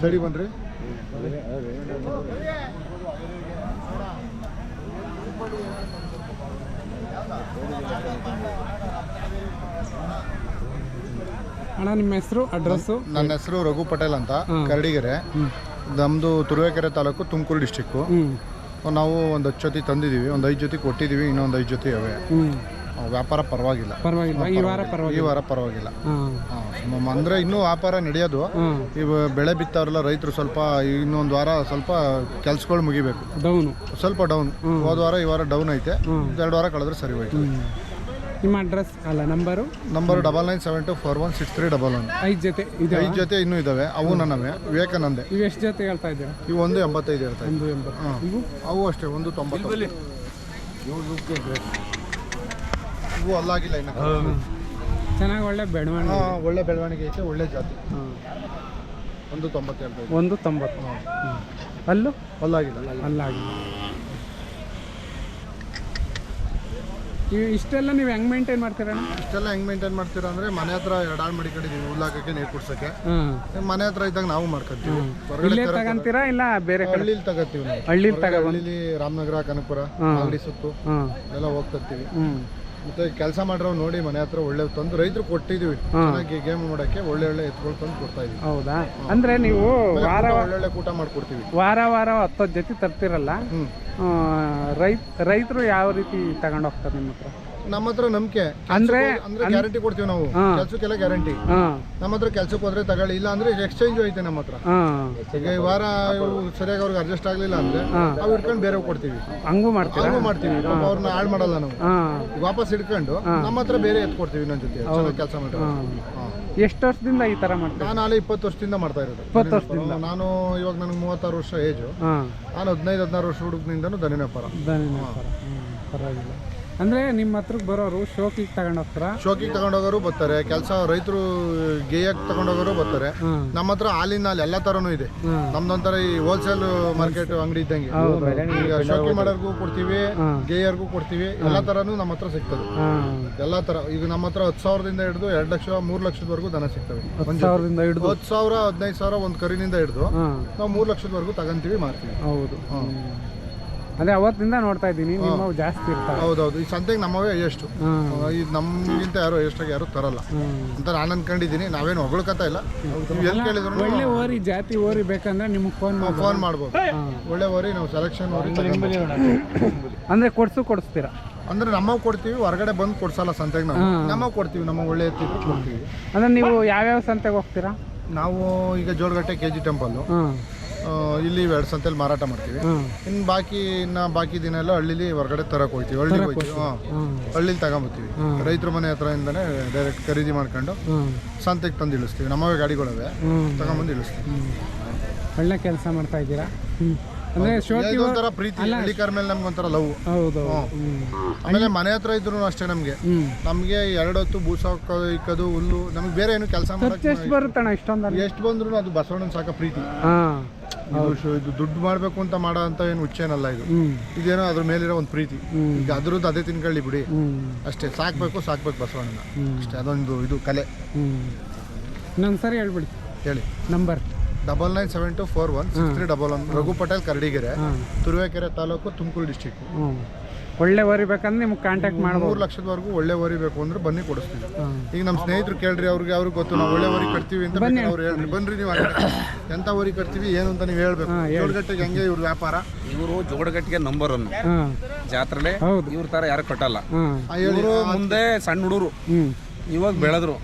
ಸರಿ ಬನ್ರಿ ಅಣ್ಣ ನಿಮ್ಮ ಹೆಸರು ಅಡ್ರೆಸ್ಸು? ನನ್ನ ಹೆಸರು ರಘು ಪಟೇಲ್ ಅಂತ. ಕರಡಿಗೆರೆ. ನಮ್ಮದು ತುರುವೇಕೆರೆ ತಾಲೂಕು ತುಮಕೂರು ಡಿಸ್ಟಿಕ್ಕು ನಾವು ಒಂದು ಹತ್ತು ಜೊತೆ ತಂದಿದ್ದೀವಿ ಒಂದು ಐದು ಜೊತೆ ಕೊಟ್ಟಿದ್ದೀವಿ ಇನ್ನೊಂದು ಐದು ಜೊತೆ ಅವೆ ವ್ಯಾಪಾರ ಪರವಾಗಿಲ್ಲ. ಪರವಾಗಿಲ್ಲ. ಈ ವಾರ ಈ ಪರವಾಗಿಲ್ಲ ವಾರ ಪರವಾಗಿಲ್ಲ. ಹಾಂ. ಹಾಂ ಅಂದರೆ ಇನ್ನೂ ವ್ಯಾಪಾರ ನಡೆಯೋದು. ಇವ ಬೆಳೆ ಬಿತ್ತವ್ರಲ್ಲ ರೈತರು ಸ್ವಲ್ಪ ಇನ್ನೊಂದು ವಾರ ಸ್ವಲ್ಪ ಕೆಲ್ಸಗಳು ಮುಗಿಬೇಕು. ಡೌನು. ಸ್ವಲ್ಪ ಡೌನ್. ಹೋದ ವಾರ ಈ ವಾರ ಡೌನ್ ಐತೆ. ಹ್ಮ್. ಎರಡು ವಾರ ಕಳೆದ್ರೆ ಸರಿ ಹೋಯ್ತು. ನಿಮ್ಮ ಅಡ್ರೆಸ್ ಅಲ್ಲ number? Number double nine seven two four one six three double one. ಐದು ಜೊತೆ ಇದೆ ಐದು ಜೊತೆ ಇನ್ನೂ ಇದಾವೆ. ಅವು ನನ್ನವೆ. ವಿವೇಕಾನಂದೆ. ಇವು ಎಷ್ಟು ಜೊತೆ ಹೇಳ್ತಾ ಇದ್ದೀರಾ? ಇವು ಒಂದು ಎಂಬತ್ತೈದು ಹೇಳ್ತಾ ಇದ್ವಿ ಒಂದು ಎಂಬತ್ತು. ಹಾಂ. ಇವು? ಅವು ಅಷ್ಟೇ ಒಂದು ತೊಂಬತ್ತು ಇವು ಅಲ್ಲಾಗಿಲ್ಲ ಇನ್ನು. ಚೆನ್ನಾಗಿ ಒಳ್ಳೆ ಬೆಳವಣಿಗೆ ಹಾಂ ಒಳ್ಳೆ ಬೆಳವಣಿಗೆ ಐತೆ ಒಳ್ಳೆ ಜಾತಿ. ಒಂದು ತೊಂಬತ್ತು ಹೇಳ್ತಾ ಇದ್ವಿ ಒಂದು ತೊಂಬತ್ತು. ಹ್ಞೂ ಅಲ್ಲೂ? ಅಲ್ಲಾಗಿಲ್ಲ ಅಲ್ಲಾಗಿ ಇವು ಇಷ್ಟೆಲ್ಲ ನೀವು ಹೆಂಗ್ ಮೇಂಟೈನ್ ಮಾಡ್ತೀರಣ್ಣ? ಇಷ್ಟೆಲ್ಲ ಹೆಂಗ್ ಮೇಂಟೈನ್ ಮಾಡ್ತೀರಾ ಅಂದ್ರೆ ಮನೆ ಹತ್ರ ಎರಡಾಳು ಮಡಿಕೊಂಡಿದ್ದೀವಿ ಹುಲ್ಲಾಕಕ್ಕೆ ನೀರು ಕುಡ್ಸಕ್ಕೆ. ಮನೆ ಹತ್ರ ಇದ್ದಾಗ ನಾವು ಮಾಡ್ಕೊಂತೀವಿ. ಹೊರಗಡೆ ಇಲ್ಲೇ ತಗಂತೀರಾ ಇಲ್ಲ ಬೇರೆ ಕಡೆ? ಹಳ್ಳಿಲಿ ತಗೋತೀವಿ ನಾವು. ಹಳ್ಳಿಲಿ ಹೊರಗಡೆ ತಗೊಬಂದು ಹಳ್ಳಿಲಿ ರಾಮನಗರ ಕನಕಪುರ ಹ್ಮ್. ಮಾಗಡಿ ಸುತ್ತು ಎಲ್ಲ ಹೋಗ್ತಿರ್ತೀವಿ. ಹ್ಞೂ ಮತ್ತೆ ಕೆಲಸ ಮಾಡಿರೋ ನೋಡಿ ಮನೆ ಹತ್ರ ಒಳ್ಳೆ ತಂದು ರೈತರು ಕೊಟ್ಟಿದೀವಿ. ಚೆನ್ನಾಗಿ ಗೇಮ್ ಮಾಡಕ್ಕೆ ಒಳ್ಳೆ ಒಳ್ಳೆ ಎತ್ಕೊಳ್ ತಂದು ಕೊಡ್ತಾ ಇದೀವಿ. ಹೌದಾ? ಅಂದ್ರೆ ನೀವು ವಾರ ಒಳ್ಳೆ ಒಳ್ಳೆ ಕೂಟ ಮಾಡ್ಕೊಡ್ತೀವಿ. ವಾರ ವಾರ ಹತ್ತತ್ತು ಜೊತೆ ತರ್ತಿರಲ್ಲ? ರೈತರು ಯಾವ ರೀತಿ ತಗೊಂಡೋಗ್ತಾರೆ ನಿಮ್ಮ ಹತ್ರ? ನಮ್ಮ ಹತ್ರ ನಂಬಿಕೆ. ಅಂದ್ರೆ ಅಂದ್ರೆ ಗ್ಯಾರಂಟಿ ಕೊಡ್ತೀವಿ ನಾವು. ಕೆಲಸಕ್ಕೆಲ್ಲ ಗ್ಯಾರಂಟಿ ನಮ್ಮ ಹತ್ರ ಕೆಲ್ಸಕ್ಕೆ ಹೋದ್ರೆ ತಗೊಳ್ಳಿ ಇಲ್ಲ ಅಂದ್ರೆ ಎಕ್ಸ್ಚೇಂಜ್ ಐತೆ ನಮ್ಮ ಹತ್ರ. ಈಗ ಈ ವಾರ ಸರಿಯಾಗಿ ಅವ್ರಿಗೆ ಅಡ್ಜಸ್ಟ್ ಆಗ್ಲಿಲ್ಲ ಅಂದ್ರೆ ನಾವು ಅವು ಇಟ್ಕೊಂಡು ಬೇರೆ ಕೊಡ್ತೀವಿ. ಹಂಗೂ ಮಾಡ್ತೀರಾ? ಹಂಗೂ ಮಾಡ್ತೀವಿ. ಪಾಪ ಅವ್ರನ್ನ ಹಾಳ್ ಮಾಡಲ್ಲ ನಾವು. ವಾಪಸ್ ಇಟ್ಕೊಂಡು ನಮ್ಮ ಹತ್ರ ಬೇರೆ ಎತ್ ಕೊಡ್ತೀವಿ ನನ್ನ ಜೊತೆ. ಕೆಲಸ ಮಾಡಿ ಹಾಂ. ಎಷ್ಟು ವರ್ಷದಿಂದ ಈ ತರ ಮಾಡ್ತೀರಾ ನಾನು ಅಲ್ಲಿ ಇಪ್ಪತ್ತು ವರ್ಷದಿಂದ ಮಾಡ್ತಾ ಇರೋದು. ಇಪ್ಪತ್ತು ವರ್ಷದಿಂದ? ನಾನು ಇವಾಗ ನನಗೆ ಮೂವತ್ತಾರು ವರ್ಷ ಏಜು ನಾನು ಹದಿನೈದು ಹದಿನಾರು ವರ್ಷ ಹುಡುಗನಿಂದನೂ ದನಿ ವ್ಯಾಪಾರ. ಪರವಾಗಿಲ್ಲ. ಅಂದರೆ ನಿಮ್ಮ ಹತ್ರಕ್ಕೆ ಬರೋರು ಶೋಕಿಗೆ ತಗೊಂಡ ಹೋಗ್ತಾರಾ ಶೋಕಿಗೆ ತಗೊಂಡೋಗೋರು ಬರ್ತಾರೆ. ಕೆಲಸ ರೈತರು ಗೇಯಕ್ಕೆ ತಗೊಂಡೋಗೋರು ಬರ್ತಾರೆ. ನಮ್ಮ ಹತ್ರ ಹಾಲಿನ ಹಾಲು ಎಲ್ಲಾ ತರನು ಇದೆ. ನಮ್ದೊಂಥರ ಈ ಹೋಲ್ಸೇಲ್ ಮಾರ್ಕೆಟ್ ಅಂಗಡಿ ಇದ್ದಂಗೆ. ಈಗ ಶೋಕಿ ಮಾಡೋರ್ಗೂ ಕೊಡ್ತೀವಿ. ಗೇಯರ್ಗೂ ಕೊಡ್ತೀವಿ ಎಲ್ಲಾ ಥರನೂ ನಮ್ಮ ಹತ್ರ ಸಿಗ್ತದೆ. ಎಲ್ಲಾ ತರ. ಥರ ಈಗ ನಮ್ಮ ಹತ್ರ ಹತ್ತು ಸಾವಿರದಿಂದ ಹಿಡಿದು ಎರಡು ಲಕ್ಷ ಮೂರು ಲಕ್ಷದವರೆಗೂ ದನ ಸಿಗ್ತವೆ. ಸಾವಿರದಿಂದ ಹಿಡಿದು. ಹತ್ತು ಸಾವಿರ ಹದಿನೈದು ಸಾವಿರ ಒಂದು ಕರಿನಿಂದ ಹಿಡಿದು ನಾವು ಮೂರು ಲಕ್ಷದವರೆಗೂ ತಗೊಂತೀವಿ ಮಾರ್ತೀವಿ. ಹೌದು. ಅದೇ ಅವತ್ತಿಂದ ನೋಡ್ತಾ ಇದ್ದೀನಿ ನಿಮ್ಮ ಜಾಸ್ತಿ ಇರ್ತಾರೆ. ಹೌದೌದು. ಈ ಸಂತೆಗೆ ನಮ್ಮವೇ ಎಷ್ಟು ಇದು ನಮಗಿಂತ ಯಾರು ಎಷ್ಟಾಗಿ ಯಾರು ತರಲ್ಲ. ಅಂತ ನಾನು ಅನ್ಕೊಂಡಿದ್ದೀನಿ. ನಾವೇನು ಹೊಗಳಕತ್ತ ಇಲ್ಲ. ನೀವು ಎಲ್ಲಿ ಕೇಳಿದ್ರು ಒಳ್ಳೆ ಓರಿ ಜಾತಿ ಓರಿ ಬೇಕಂದ್ರೆ ನಿಮ್ಗೆ ಫೋನ್ ಮಾಡಿ ಫೋನ್ ಮಾಡ್ಬೋದು. ಒಳ್ಳೆ ಓರಿ ನಾವು ಸೆಲೆಕ್ಷನ್ ಓರಿ. ಅಂದರೆ ಕೊಡ್ಸು ಕೊಡಿಸ್ತೀರಾ? ಅಂದ್ರೆ ನಮ್ಮ ಕೊಡ್ತೀವಿ ಹೊರಗಡೆ ಬಂದು ಕೊಡ್ಸಲ್ಲ ಸಂತೆಗೆ ನಾವು. ನಮ್ಮ ಕೊಡ್ತೀವಿ ನಮ್ಮ ಒಳ್ಳೆ ಕೊಡ್ತೀವಿ. ಅಂದ್ರೆ ನೀವು ಯಾವ್ಯಾವ ಸಂತೆಗೆ ಹೋಗ್ತೀರಾ? ನಾವು ಈಗ ಜೋಡಗಟ್ಟೆ ಕೆ ಜಿ ಟೆಂಪಲ್ಲು. ಇಲ್ಲಿ ಎರಡು ಸಂತೆಲಿ ಮಾರಾಟ ಮಾಡ್ತೀವಿ. ಇನ್ನು ಬಾಕಿ ಇನ್ನು ಬಾಕಿ ದಿನ ಎಲ್ಲ ಹಳ್ಳಿಲಿ ಹೊರಗಡೆ ತರಕ್ಕೆ ಹೋಗ್ತೀವಿ. ಹಳ್ಳಿಗೆ ಹೋಗ್ತೀವಿ. ಹಳ್ಳಿಲಿ ತಗೊಂಬರ್ತೀವಿ ರೈತರ ಮನೆ ಹತ್ರದಿಂದನೇ ಡೈರೆಕ್ಟ್ ಖರೀದಿ ಮಾಡ್ಕೊಂಡು ಸಂತೆಗೆ ತಂದು ಇಳಿಸ್ತೀವಿ. ನಮ್ಮವೇ ಗಾಡಿಗಳವೆ. ತಗೊಂಬಂದು ಇಳಿಸ್ತೀವಿ. ಒಳ್ಳೆ ಕೆಲಸ ಮಾಡ್ತಾ ಇದ್ದೀರಾ? ಅಂದ್ರೆ ಒಂಥರ ಪ್ರೀತಿ. ಹಳ್ಳಿಕರ್ ಮೇಲೆ ನಮ್ಗೆ ಒಂಥರ ಲವ್. ಹೌದು. ಆಮೇಲೆ ಮನೆ ಹತ್ರ ಇದ್ರು ಅಷ್ಟೇ ನಮಗೆ. ನಮಗೆ ಎರಡು ಹೊತ್ತು ಬೂಸ ಇಕ್ಕೋದು ಹುಲ್ಲು ನಮ್ಗೆ ಬೇರೆ ಏನು ಕೆಲಸ ಮಾಡಕ್ಕೆ ಎಷ್ಟು ಬರುತ್ತಣ್ಣ ಇಷ್ಟೊಂದು ಎಷ್ಟು ಬಂದ್ರು ಅದು ಬಸವಣ್ಣನ ಸಾಕ ಪ್ರೀತಿ. ಇದು ಇದು ದುಡ್ಡು ಮಾಡಬೇಕು ಅಂತ ಮಾಡೋ ಅಂತ ಏನು ಹುಚ್ಚೇನಲ್ಲ ಇದು. ಇದೇನೋ ಅದ್ರ ಮೇಲಿರೋ ಒಂದು ಪ್ರೀತಿ. ಈಗ ಅದ್ರದ್ದು ಅದೇ ತಿನ್ಕೊಳ್ಳಿ ಬಿಡಿ. ಅಷ್ಟೇ ಸಾಕ್ಬೇಕು ಸಾಕ್ಬೇಕು ಬಸವಣ್ಣನ. ಹ್ಮ್. ಅಷ್ಟೇ ಅದೊಂದು ಇದು ಕಲೆ. ಸರಿ ಹೇಳ್ಬಿಡಿ. ಹೇಳಿ. Number double nine seven two four one six three double one Raghu Patel Karadigere Turuvekere taluk Tumakuru district ಒಳ್ಳೆ ವರಿ ಬೇಕಂದ್ರೆ ನಿಮ್ಗೆ ಕಾಂಟ್ಯಾಕ್ಟ್ ಮಾಡ್ಬೋದು. ಮೂರು ಲಕ್ಷದವರೆಗೂ ಒಳ್ಳೆ ವರಿ ಬೇಕು ಅಂದ್ರೆ ಬನ್ನಿ ಕೊಡಿಸ್ತೀವಿ ಈಗ ನಮ್ಮ ಸ್ನೇಹಿತರು ಕೇಳ್ರಿ ಅವ್ರಿಗೆ ಅವ್ರಿಗೆ ಗೊತ್ತು ನಾವು ಒಳ್ಳೆ ವರಿ ಕಟ್ತೀವಿ ಅಂತ ಬನ್ನಿ ಅವ್ರು ಹೇಳ್ರಿ. ಬನ್ರಿ ನೀವು ಎಂತ ವರಿ ಕಟ್ತೀವಿ ಏನು ಅಂತ ನೀವು ಹೇಳ್ಬೇಕು. ಜೋಡಗಟ್ಟೆಗೆ ಹೆಂಗೆ ಇವ್ರ ವ್ಯಾಪಾರ? ಇವರು ಜೋಡಗಟ್ಟಿಗೆ ನಂಬರ್ ಒನ್ ಜಾತ್ರೆ ಜಾತ್ರೆಲೆ ಇವ್ರ ತರ ಯಾರು ಕಟ್ಟಲ್ಲ. ಹಾಂ. ಆ, ಹೇಳಿ. ಇವರು ಮುಂದೆ ಸಣ್ಣ ಹುಡುಗರು. ಇವಾಗ ಬೆಳೆದ್ರು.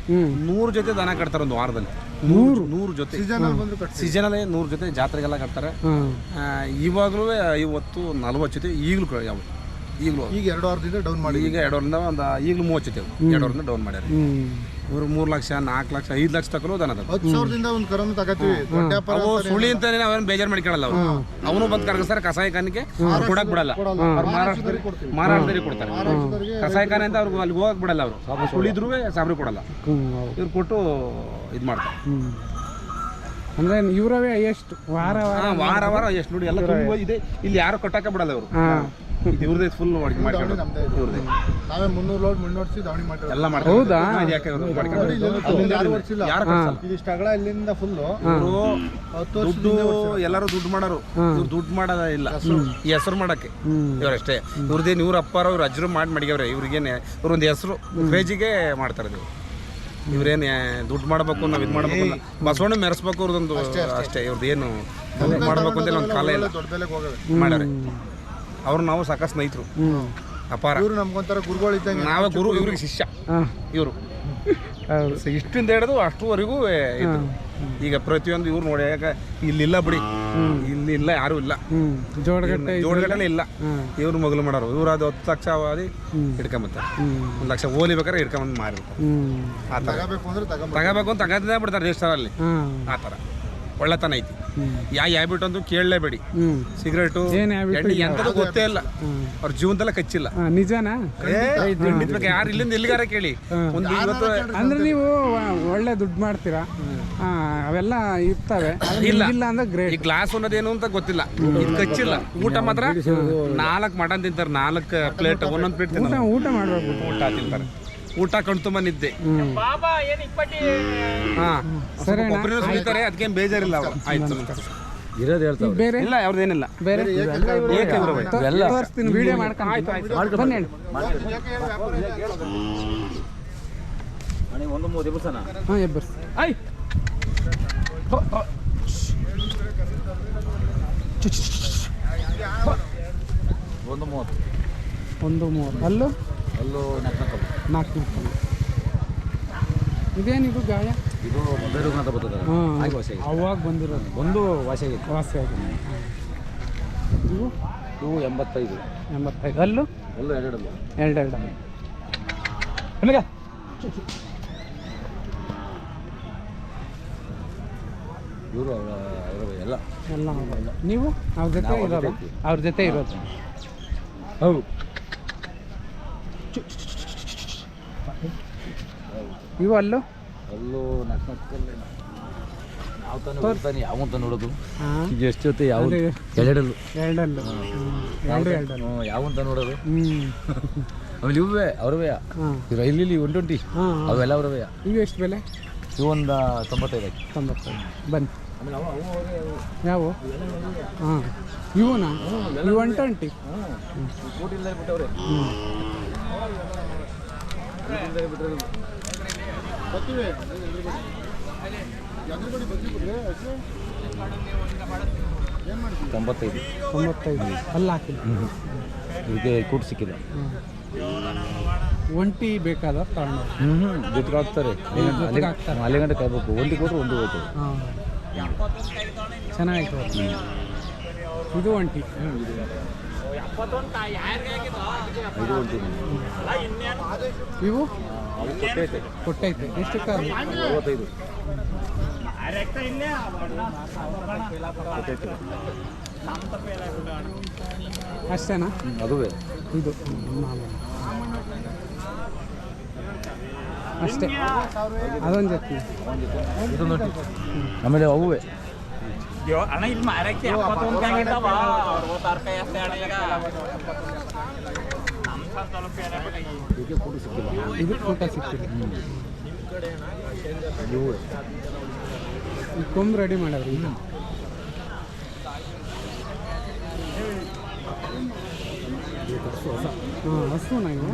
ನೂರ್ ಜೊತೆ ದನ ಕಟ್ತಾರೆ ಒಂದು ವಾರದಲ್ಲಿ. ನೂರು? ನೂರು ಜೊತೆ. ಸೀಸನ್ ಅಲ್ಲಿ ನೂರು ಜೊತೆ ಜಾತ್ರೆಗೆಲ್ಲ ಕಟ್ತಾರೆ. ಇವಾಗಲೂ ಐವತ್ತು ನಲ್ವತ್ತು ಜೊತೆ ಈಗಲೂ ಯಾವ ಈಗಲೂ ಈಗ ಎರಡು ವಾರದಿಂದ ಡೌನ್ ಮಾಡಿ ಈಗ ಎರಡೂವರಿಂದ ಒಂದು ಈಗಲೂ ಮೂವತ್ತು ಜೊತೆ ವಾರದಿಂದ ಡೌನ್ ಮಾಡ್ಯಾರ ಇವರು ಮೂರು ಲಕ್ಷ ನಾಲ್ಕು ಲಕ್ಷ ಐದು ಲಕ್ಷ ತಕ್ಕಲು ದನ. ಹತ್ತು ಸಾವಿರದಿಂದ ಒಂದು ಕರೋನ ತಗತ್ತೀವಿ ಅವು ಸುಳಿ ಅಂತಾನೆ ಬೇಜಾರ್ ಬೇಜಾರು ಮಾಡ್ಕೊಳ್ಳಲ್ಲ ಅವರು. ಅವನು ಬಂದು ಕರ್ಗಿಸ್ತಾರೆ ಕಸಾಯಖಾನಿಗೆ ಕೊಡಕ್ ಬಿಡಲ್ಲ. ಅವ್ರು ಮಾರಾಟದಲ್ಲಿ ಮಾರಾಟದಲ್ಲಿ ಕೊಡ್ತಾರೆ. ಕಸಾಯಖಾನೆ ಅಂತ ಅವ್ರಿಗೆ ಅಲ್ಲಿ ಹೋಗಕ್ ಬಿಡಲ್ಲ ಅವರು. ಸುಳಿದ್ರು ಸಾಬ್ರಿ ಕೊಡಲ್ಲ. ಇವ್ರು ಕೊಟ್ಟು ಇದು ಮಾಡ್ತಾರೆ. ಅಂದ್ರೆ ಇವರವೇ ಎಷ್ಟು ವಾರ ವಾರ ವಾರ ವಾರ ಎಷ್ಟು ನೋಡಿ ಎಲ್ಲ ತುಂಬಿ ಇದೆ. ಇಲ್ಲಿ ಯಾರು ಕಟ್ಟಕ್ಕೆ ಬಿಡಲ್ಲ ಅವರು ಇವ್ರದೇ ಫುಲ್ ಮಾಡ್ಕೊಂಡು. ಇವ್ರದೇ ನಾವೇ ಮುನ್ನೂರು ಲೋಡ್ ಮುನ್ನೋಡ್ಸಿ ದಾವಣಿ ಎಲ್ಲ ಹೌದಾ? ಇದಿಷ್ಟು ಅಗಲ ಇಲ್ಲಿಂದ ಫುಲ್ಲು ದುಡ್ಡು ಎಲ್ಲರೂ ದುಡ್ಡು ಮಾಡೋರು. ಇವ್ರು ದುಡ್ಡು ಮಾಡೋದ ಇಲ್ಲ. ಈ ಹೆಸರು ಮಾಡಕ್ಕೆ. ಇವರಷ್ಟೇ. ಇವ್ರದೇನು ಇವ್ರ ಅಪ್ಪಾರ ಇವ್ರ ಅಜ್ರು ಮಾಡಿ ಮಡಿಗವ್ರೆ. ಇವ್ರಿಗೇನೆ ಇವ್ರೊಂದು ಹೆಸರು ಕ್ರೇಜಿಗೆ ಮಾಡ್ತಾರೆ ಇದು ಇವ್ರೇನು ದುಡ್ಡು ಮಾಡಬೇಕು ನಾವು ಇದು ಮಾಡಬೇಕು ಬಸವಣ್ಣ ಮೆರೆಸ್ಬೇಕು ಅವ್ರದ್ದೊಂದು ಅಷ್ಟೇ ಇವ್ರದ್ದು ಏನು ಮಾಡ್ಬೇಕು ಅಂತ ಒಂದು ಕಾಲ ಇಲ್ಲ. ದೊಡ್ಡ ಬೆಲೆಗೆ ಹೋಗವೆ. ಮಾಡ್ಯಾರೆ ಅವ್ರು ನಾವು ಸಾಕಷ್ಟು ಸ್ನೇಹಿತರು. ಅಪಾರ. ಇವರು ನಮ್ಗೊಂಥರ ಗುರುಗಳು ಇದ್ದಂಗೆ ನಾವೇ ಗುರು ಇವ್ರಿಗೆ ಶಿಷ್ಯ. ಹಾಂ. ಇವರು. ಇಷ್ಟಿಂದ ಹಿಡಿದು ಅಷ್ಟುವರೆಗೂ ಇದ್ರು. ಈಗ ಪ್ರತಿಯೊಂದು ಇವ್ರು ನೋಡಿ ಯಾಕೆ ಇಲ್ಲಿಲ್ಲ ಬಿಡಿ. ಇಲ್ಲಿ ಇಲ್ಲ ಯಾರು ಇಲ್ಲ. ಜೋಡಗಟ್ಟೆ ಜೋಡಗಟ್ಟಲೆ ಇಲ್ಲ. ಇವ್ರು ಮೊದಲು ಮಾಡೋರು. ಇವ್ರು ಅದು ಹತ್ತು ಲಕ್ಷ ಅವಧಿ ಹಿಡ್ಕೊಂಬತ್ತಾರೆ. ಒಂದು ಲಕ್ಷ ಓಲಿ ಬೇಕಾದ್ರೆ ಹಿಡ್ಕೊಂಬಂದು ಮಾರಿರ್ತಾರೆ. ಹ್ಞೂ ಆ ಥರ. ತಗೋಬೇಕು ಅಂದ್ರೆ ತಗೊಂಬ ತಗೋಬೇಕು ಅಂತ ತಗದೇ ಬಿಡ್ತಾರೆ ದೇಶದಲ್ಲಿ ಅಲ್ಲಿ ಆ ಥರ. ಒಳ್ಳೆತನ ಐತಿ. ಯಾವ ಯಾ ಹ್ಯಾಬಿಟ್ ಅಂತೂ ಕೇಳಲೇಬೇಡಿ ಸಿಗರೇಟು ಎಂಥದ್ದು ಗೊತ್ತೇ ಇಲ್ಲ. ಅವ್ರ ಜೀವನದಲ್ಲ ಕಚ್ಚಿಲ್ಲ. ನಿಜನಾ? ಯಾರು ಇಲ್ಲಿಂದ ಎಲ್ಲಿಗಾರ ಕೇಳಿ. ಒಂದು ಇವತ್ತು ಅಂದ್ರೆ ನೀವು ಒಳ್ಳೆ ದುಡ್ಡು ಮಾಡ್ತೀರಾ? ಆ, ಅವೆಲ್ಲ ಇರ್ತವೆ. ಇಲ್ಲ. ಇಲ್ಲ. ಅಂದ್ರೆ ಈ ಗ್ಲಾಸ್ ಅನ್ನೋದೇನು ಅಂತ ಗೊತ್ತಿಲ್ಲ. ಇದು ಕಚ್ಚಿಲ್ಲ. ಊಟ ಮಾತ್ರ ನಾಲ್ಕು ಮಟನ್ ತಿಂತಾರೆ. ನಾಲ್ಕು ಪ್ಲೇಟ್ ಒಂದೊಂದು ಪ್ಲೇಟ್ ಊಟ ಮಾಡ್ಬೇಕು. ಊಟ ತಿಂತಾರೆ. ಊಟ ಕಣ್ತುಂಬ ನಿದ್ದೆ. ಹಾ. ಸರಿ ಅಣ್ಣ. ಬೇಜಾರಿಲ್ಲ ಅವ್ರು. ಆಯ್ತು ಇರೋದು ಹೇಳ್ತಾವೆ ಬೇರೆ? ಇಲ್ಲ ಅವ್ರದ್ದೇನಿಲ್ಲ ಬೇರೆ? ಏಕೆ ಎಲ್ಲ ತೋ- ತೋರಿಸ್ತೀನಿ ವಿಡಿಯೋ ಮಾಡ್ಕೊಂಡು ಬನ್ನಿ ಅಣ್ಣ. ಒಂದು ಮೂವತ್ತು ದಿವಸನ ಹಾಂ ಎಬ್ಬರ್ಸಿ. ಒಂದು ಮೂವತ್ತು ಒಂದು ಮೂವತ್ತು. ಅಲ್ಲೂ? ಅಲ್ಲೂ ನಾಲ್ಕು ನಾಲ್ಕು ನಿಮಿಷ ಇದೇನಿದು ಗಾಯ? ಇದು ಬೇರೆ ಅಂತ ಬರ್ತದೆ ವಾಸಿ ಆಗಿದೆ. ಅವಾಗ ಬಂದಿರೋದು. ಒಂದು ವಾಸಿ ಆಗೈತೆ ವಾಸಿ ಆಗಿದೆ. ಇವು ಇವು ಎಂಬತ್ತೈದು. ಎಂಬತ್ತೈದು. ಅಲ್ಲೂ? ಅಲ್ಲೂ ಎರಡಲ್ಲ. ಎರಡೆರಡು ನಿಮಗೆ? ಇವರು ಅವರ ಎಲ್ಲ. ಎಲ್ಲ ನೀವು? ಅವ್ರ ಜೊತೆ ಇರೋದು? ಅವ್ರ ಜೊತೆ ಇರೋದು? ಹೌದು. ಇವು ಅಲ್ಲೋ? ಅಲ್ಲೂ ಯಾವ ಯಾವ ನೋಡೋದು. ಎಷ್ಟು ಜೊತೆ ಯಾವ. ಎರಡಲ್ಲು. ಎರಡಲ್ಲು. ಎರಡು ಯಾವಂತ ಯಾವ ನೋಡೋದು. ಹ್ಞೂ ಆಮೇಲೆ ಇವೇ ಅವ್ರವೇ ಹಾಂ. ರೈಲಲ್ಲಿ ಒನ್ ಟ್ವೆಂಟಿ ಹಾಂ. ಅವೆಲ್ಲ ಅವ್ರವೇ ಇವು ಎಷ್ಟು ಬೆಲೆ? ಇವು ಒಂದು ತೊಂಬತ್ತೈದು ತೊಂಬತ್ತೈದು. ಬನ್ನಿ. ಯಾವ? ಹಾಂ. ಇವನಾ? ಇವು ಒನ್ ಟ್ವೆಂಟಿ ಹ್ಞೂ ಬರ್ತೀವಿ ಎದುರುಗಡೆ ಬರ್ತೀವಿ ಏನು ಮಾಡ್ತೀವಿ ತೊಂಬತ್ತೈದು. ತೊಂಬತ್ತೈದು. ಅಲ್ಲ ಹಾಕಿಲ್ಲ ಇದಕ್ಕೆ ಕೂಟ್ ಸಿಕ್ಕಿಲ್ಲ ಒಂಟಿ ಬೇಕಾದ ತಾಣ ಹ್ಞೂ ಜೊತೆಗೆ ಹಾಕ್ತಾರೆ. ಅಲ್ಲಿ ಗಂಟೆ ಕಾಯ್ಬೇಕು ಒಂಟಿ ಕೂಡ ಒಂದು ಹೋಯ್ತು ಚೆನ್ನಾಗಿತ್ತು. ಇದು ಒಂಟಿ. ಇವು? ಕೊಟ್ಟೈತೆ. ಮೂವತ್ತೈದು ಅಷ್ಟೇನಾ? ಅದುವೇ. ಇದು. ಅಷ್ಟೇ. ಅದೊಂದು ಜೊತೆ. ಇದಕ್ಕೆ ಸಿಕ್ಕಿಲ್ಲ ಸಿಕ್ತಿದೆ ಇವು ಈ ಕೊಂಬು ರೆಡಿ ಮಾಡ್ರಿ ಇದು ಹಾಂ ನಾವು ಇವು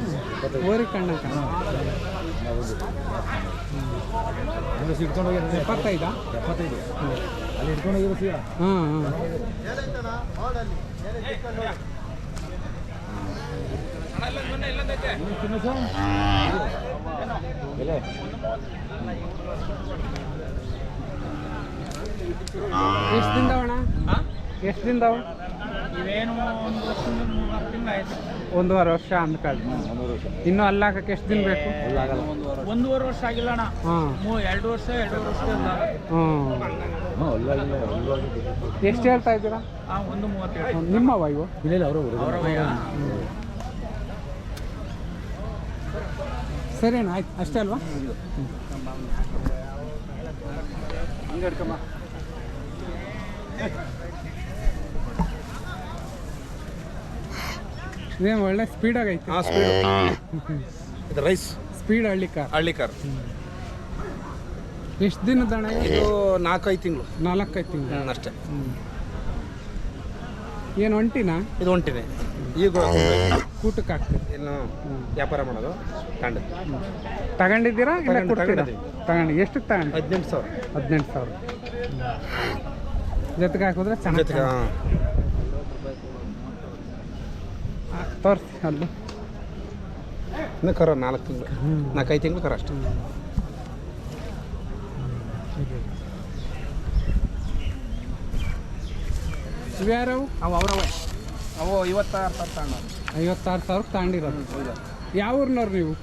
ಓರಿ ಕಣ್ಣ ಅಲ್ಲಿ ಇಟ್ಕೊಂಡು ಹೋಗಿ ಎಪ್ಪತ್ತೈದಾ ಎಪ್ಪತ್ತೈದು ಅಲ್ಲಿ ಹಿಡ್ಕೊಂಡು ಹೋಗಿ ಹ್ಞೂ ಹಾಂ ಹಾಂ ಎಲೆ ಎಷ್ಟು ದಿನದವ ಎಷ್ಟು ದಿನದವ ಒಂದೂವರೆ ವರ್ಷ ಒಂದೂವರೆ ವರ್ಷ. ಇನ್ನೂ ಅಲ್ಲಾಗಕ್ಕೆ ಎಷ್ಟು ದಿನ ಬೇಕು? ಒಂದೂವರೆ ವರ್ಷ ಆಗಿಲ್ಲ ಅಣ್ಣ. ಹಾಂ. ಮೂ ಎರಡು ವರ್ಷ ಎರಡು ವರ್ಷ ಹ್ಞೂ. ಎಷ್ಟು ಹೇಳ್ತಾ ಇದ್ದೀರಾ? ಆ, ಒಂದು ಮೂವತ್ತೇಳು. ಹ್ಮ್, ನಿಮ್ಮವ ಇವು? ಇಲ್ಲ ಇಲ್ಲ ಅವರು ಸರಿ ಅಣ್ಣ ಆಯ್ತು. ಅಷ್ಟೇ ಅಲ್ವಾ? ಇದೇನು ಒಳ್ಳೆ ಸ್ಪೀಡಾಗಿ ಐತೆ ಹಾಂ ಸ್ಪೀಡ್ ಇದು ರೈಸ್ ಸ್ಪೀಡ್ ಹಳ್ಳಿ ಕಾರ್ ಹಳ್ಳಿ ಕಾರ್ ಎಷ್ಟು ದಿನದ ಇದು? ನಾಲ್ಕೈದು ತಿಂಗಳು. ನಾಲ್ಕೈದು ತಿಂಗಳು. ಅಷ್ಟೇ. ಏನು ಒಂಟಿನ? ಇದು ಒಂಟಿದೆ ಈಗ ಕೂಟಕ್ಕೆ ಹಾಕ್ತೀರಿ? ಇನ್ನು ವ್ಯಾಪಾರ ಮಾಡೋದು ಕಂಡು ತಗೊಂಡಿದ್ದೀರಾ ಇಲ್ಲ ತಗೊಂಡು- ಕೊಡ್ತೀರಾ. ತಗೊಂಡು. ಎಷ್ಟಕ್ಕೆ ತಗೊಂಡು? ಹದಿನೆಂಟು ಸಾವಿರ. ಹದಿನೆಂಟು ಸಾವಿರ. ಜೊತೆಗೆ ಹಾಕಿದ್ರೆ ಚೆನ್ನಾಗಿ ಜೊತೆಗೆ ಹಾಂ. ತೋರಿಸಿ ಅಲ್ಲಿ. ಇನ್ನೂ ಕರ ನಾಲ್ಕು ತಿಂಗಳು. ನಾಲ್ಕೈದು ತಿಂಗಳು ಕರ ಅಷ್ಟೇ. ಇವ್ಯಾರವು ಅವು ಅವರವೇ. ಅವು ಐವತ್ತಾರು ಸಾವಿರ ತಗೊಂಡು ಐವತ್ತಾರು ಸಾವಿರ ತಗೊಂಡಿರೋದು. ಯಾವ ಊರಿನವ್ರು ನೀವು?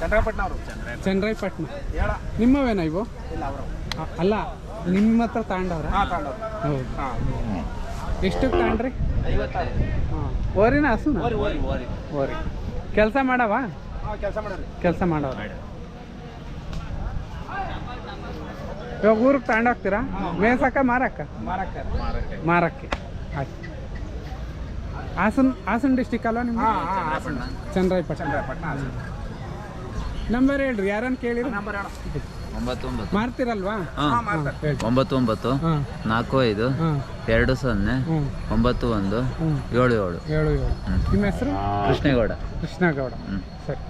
ಚಂದ್ರಪಟ್ಟಣ ಅವರು ಚಂದ್ರಾಯಪಟ್ಟಣ ನಿಮ್ಮವೇನಾ ಇವು? ಅಲ್ಲ ನಿಮ್ಮ ಹತ್ರ ತಗೊಂಡವ್ರ? ಹೌದು. ಎಷ್ಟಕ್ಕೆ ತಗೊಂಡ್ರಿ? ಐವತ್ತಾರು. ಓರಿನ ಹಸುನ? ಓರಿ ಕೆಲಸ ಮಾಡವ? ಹಾಂ ಕೆಲಸ ಮಾಡವ. ಇವಾಗ ಊರಿಗೆ ತಗೊಂಡೋಗ್ತೀರಾ ಮೇಸಕ್ಕ ಮಾರಕ್ಕ? ಮಾರಕ್ಕೆ. ಆಯ್ತು. ಹಾಸನ್ ಹಾಸನ್ ಡಿಸ್ಟಿಕ್ ಅಲ್ವಾ ನಿಮ್ಮ ಚಂದ್ರಾಯಪಟ್ಟಣ. ನಂಬರ್ ಹೇಳ್ರಿ ಯಾರನ್ನು ಕೇಳಿರಿ? ನಂಬರ್ ಹೇಳ. ಒಂಬತ್ತು ಒಂಬತ್ತು ಮಾರ್ತಿರಲ್ವಾ ಹಾಂ. ಹಾಂ ಮಾಡ್ತಾರೆ. ಹೇಳಿ. ಒಂಬತ್ತು ಒಂಬತ್ತು ನಾಲ್ಕು ಐದು ಎರಡು ಸೊನ್ನೆ ಒಂಬತ್ತು ಒಂದು ಏಳು ಏಳು. ಏಳು ಏಳು. ನಿಮ್ಮ ಹೆಸರು? ಕೃಷ್ಣೇಗೌಡ. ಕೃಷ್ಣಗೌಡ. ಸರಿ.